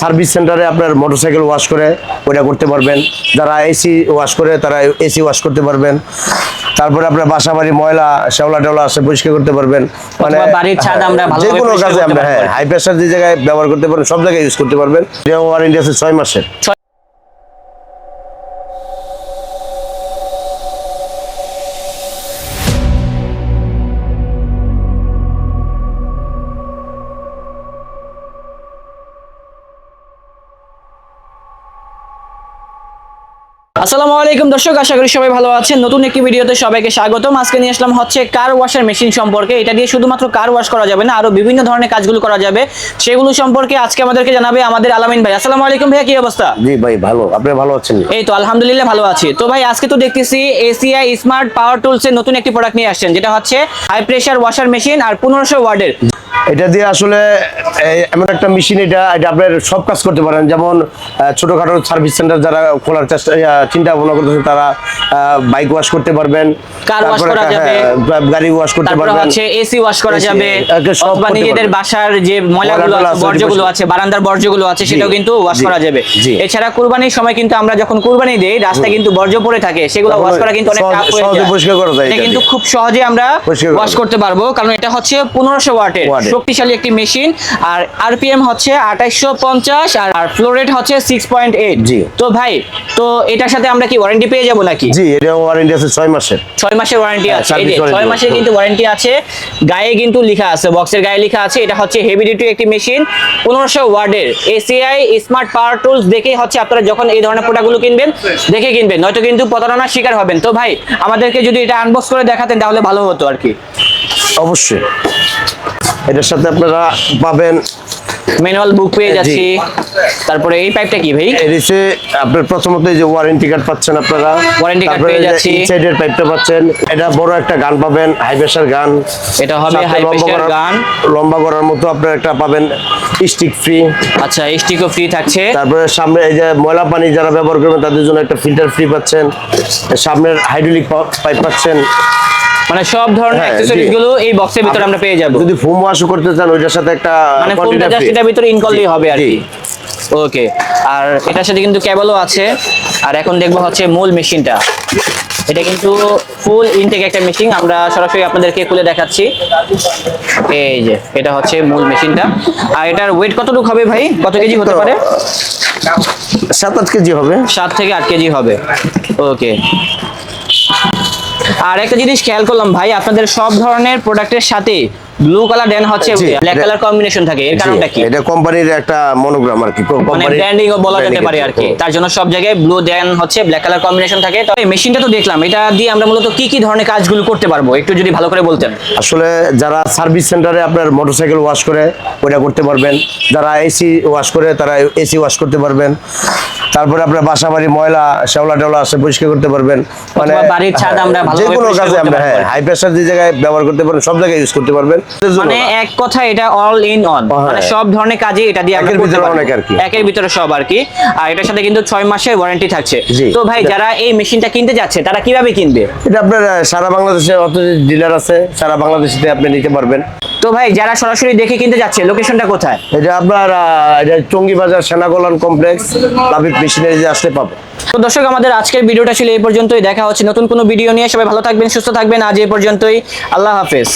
Service সেন্টারে আপনার motorcycle wash করে ওইটা করতে পারবেন। যারা এসি ওয়াশ করে তারা এসি ওয়াশ করতে পারবেন। তারপরে আপনার বাসা বাড়ি ময়লা শ্যাওলা টেওলা আছে পরিষ্কার করতে পারবেন। মানে যে কোনো কাজে আমরা হ্যাঁ হাই প্রেশার যে জায়গায় ব্যবহার করতে পারবেন সব জায়গায় ইউজ করতে পারবেন। ওয়ারেন্টি আছে ছয় মাসের। আসসালামু আলাইকুম দর্শক আশা করি সবাই ভালো আছেন। নতুন একটি ভিডিওতে সবাইকে স্বাগতম। আজকে নিয়ে আসলাম হচ্ছে কার ওয়াশার মেশিন সম্পর্কে। এটা দিয়ে শুধুমাত্র কার ওয়াশ করা যাবে না আরও বিভিন্ন ধরনের কাজগুলো করা যাবে। সেগুলো সম্পর্কে আজকে আমাদেরকে জানাবে আমাদের আলামিন ভাই। আসসালামু আলাইকুম ভাইয়া কি অবস্থা? জি ভাই ভালো। আপনি ভালো আছেন এই তো আলহামদুলিল্লাহ ভালো আছি। তো ভাই আজকে তো দেখতেছি এসিআই স্মার্ট পাওয়ার টুলস এর নতুন একটি প্রোডাক্ট নিয়ে আসছেন যেটা হচ্ছে হাই প্রেসার ওয়াশার মেশিন আর পনেরোশো ওয়ার্ডের এটা দিয়ে আসলে এমন একটা মেশিন এটা এটা আপনার সব কাজ করতে পারেন। যেমন ছোটখাটো সার্ভিস সেন্টার যারা খোলার চেষ্টা চিন্তা ভাবনা করতেছেন তারা বাইক ওয়াশ করতে পারবেন wash তারপরে, করা যাবে। হ্যাঁ, গাড়ি ওয়াশ করতে পারবেন। হচ্ছে এসি ওয়াশ করা যাবে। অথবা নিজেদের বাসার যে ময়লাগুলো আছে বর্জ্যগুলো আছে বারান্দার বর্জ্যগুলো আছে সেটাও কিন্তু ওয়াশ করা যাবে। এছাড়া কুরবানির সময় কিন্তু আমরা যখন কুরবানি দেই রাস্তায় কিন্তু বর্জ্য পড়ে থাকে সেগুলো ওয়াশ করা কিন্তু অনেক টাফ হয়ে যায়। পরিষ্কার করা যায় এটা কিন্তু খুব সহজে আমরা ওয়াশ করতে পারব কারণ এটা হচ্ছে পনেরোশো ওয়াটের। শক্তিশালী একটি মেশিন আর আরপিএম হচ্ছে আঠাইশশো পঞ্চাশ আর আর ফ্লো রেট হচ্ছে সিক্স পয়েন্ট এইট জি। তো ভাই তো এটার সাথে আমরা কি ওয়ারেন্টি পেয়ে যাব নাকি? জি এটা ওয়ারেন্টি আছে ছয় মাসের। ছয় মাসের ওয়ারেন্টি হ্যাঁ, আছে এই যে service warranty ছয় মাসের কিন্তু ওয়ারেন্টি আছে। গায়ে কিন্তু লেখা আছে বক্সের গায়ে লেখা আছে এটা হচ্ছে হেভি ডিউটি একটি মেশিন পনেরোশো ওয়ার্ডের এসিআই স্মার্ট পাওয়ার টুলস দেখেই হচ্ছে আপনারা যখন এই ধরনের প্রোডাক্টগুলো কিনবেন দেখে কিনবেন। নয়তো কিন্তু প্রতারণার শিকার হবেন। তো ভাই আমাদেরকে যদি এটা আনবক্স করে দেখাতেন তাহলে ভালো হতো আর কি। অবশ্যই। এটার সাথে আপনারা পাবেন ম্যানুয়াল বুক পেয়ে। যাচ্ছি। তারপরে এই পাইপটা কি ভাই? হচ্ছে আপনার প্রথমত এই যে ওয়ারেন্টি কার্ড পাচ্ছেন আপনারা। ওয়ারেন্টি card পেয়ে যাচ্ছি। ইনসাইডের পাইপটা পাচ্ছেন। এটা বড় একটা গান পাবেন হাই প্রেসার গান। এটা হবে হাই লম্বা প্রেসার করার- গান। লম্বা করার মতো আপনারা একটা পাবেন স্টিক ফ্রি আচ্ছা স্টিকও ফ্রি থাকছে। তারপরে সামনে এই যে ময়লা পানি যারা ব্যবহার করবেন তাদের জন্য একটা ফিল্টার ফ্রি পাচ্ছেন। সামনের হাইড্রোলিক পাইপ পাচ্ছেন। মানে সব ধরনের অ্যাকসেসরিজগুলো এই বক্সের ভিতরে আমরা পেয়ে যাব। যদি ফোম ওয়াশ করতে চান ওইটার সাথে একটা মানে container জাস্ট। এটার ভিতরে ইন করলেই হবে আর। কি। ওকে আর এটার সাথে কিন্তু কেবলও আছে। আর এখন দেখব হচ্ছে মূল মেশিনটা এটা কিন্তু ফুল ইনটেক একটা মেশিন আমরা সরাসরি আপনাদেরকে খুলে দেখাচ্ছি। এই যে এটা হচ্ছে মূল মেশিনটা আর এটার ওয়েট কতটুকু হবে ভাই? কত কেজি হতে পারে? সাত আট কেজি হবে। সাত থেকে আট কেজি হবে। ওকে আর একটা জিনিস খেয়াল করলাম ভাই আপনাদের সব ধরনের প্রোডাক্টের সাথে ব্লু কালার দেন হচ্ছে ব্ল্যাক কালার কম্বিনেশন থাকে। এর কারণটা কি? এটা কোম্পানির একটা মনোগ্রাম আর কি কোম্পানির ব্র্যান্ডিং বলা যেতে পারে আর কি। তার জন্য সব জায়গায় ব্লু দেন হচ্ছে ব্ল্যাক কালার কম্বিনেশন থাকে। তো এই মেশিনটা তো দেখলাম এটা দিয়ে আমরা মূলত কি কি ধরনের কাজগুলো করতে পারব? একটু যদি ভালো করে বলতেন। আসলে যারা সার্ভিস সেন্টারে আপনার মোটরসাইকেল ওয়াশ করে ওটা করতে পারবেন। যারা এসি ওয়াশ করে তারা এসি ওয়াশ করতে পারবেন। তারপরে আপনার বাসা বাড়ি ময়লা শ্যাওলা টেওলা আছে পরিষ্কার করতে পারবেন। মানে বাড়ির ছাদ হ্যাঁ, আমরা যে কোনো কাজে আমরা হ্যাঁ হাই প্রেশার যে জায়গায় ব্যবহার করতে পারবেন সব জায়গায় ইউজ করতে পারবেন। মানে। এক কথা এটা অল ইন অন। মানে সব ধরনের কাজে এটা দিয়ে একের ভিতরে অনেক আর কি। একের ভিতরে সব আর কি। আর এটার সাথে কিন্তু ছয় মাসের ওয়ারেন্টি থাকছে। তো ভাই যারা এই মেশিনটা কিনতে যাচ্ছে তারা কীভাবে কিনবে? এটা আপনার সারা বাংলাদেশে অত ডিলার আছে সারা বাংলাদেশে আপনি নিতে পারবেন। তো ভাই যারা সরাসরি দেখে কিনতে যাচ্ছে লোকেশনটা কোথায়? এটা আপনার এটা টঙ্গি বাজার সেনাগোলান কমপ্লেক্স লাভিক মেশিনারি পাবে। তো দর্শক আমাদের আজকের ভিডিওটা ছিল এই পর্যন্তই। দেখা হচ্ছে নতুন কোনো ভিডিও নিয়ে। সবাই ভালো থাকবেন সুস্থ থাকবেন। আজ এই পর্যন্তই। আল্লাহ হাফেজ।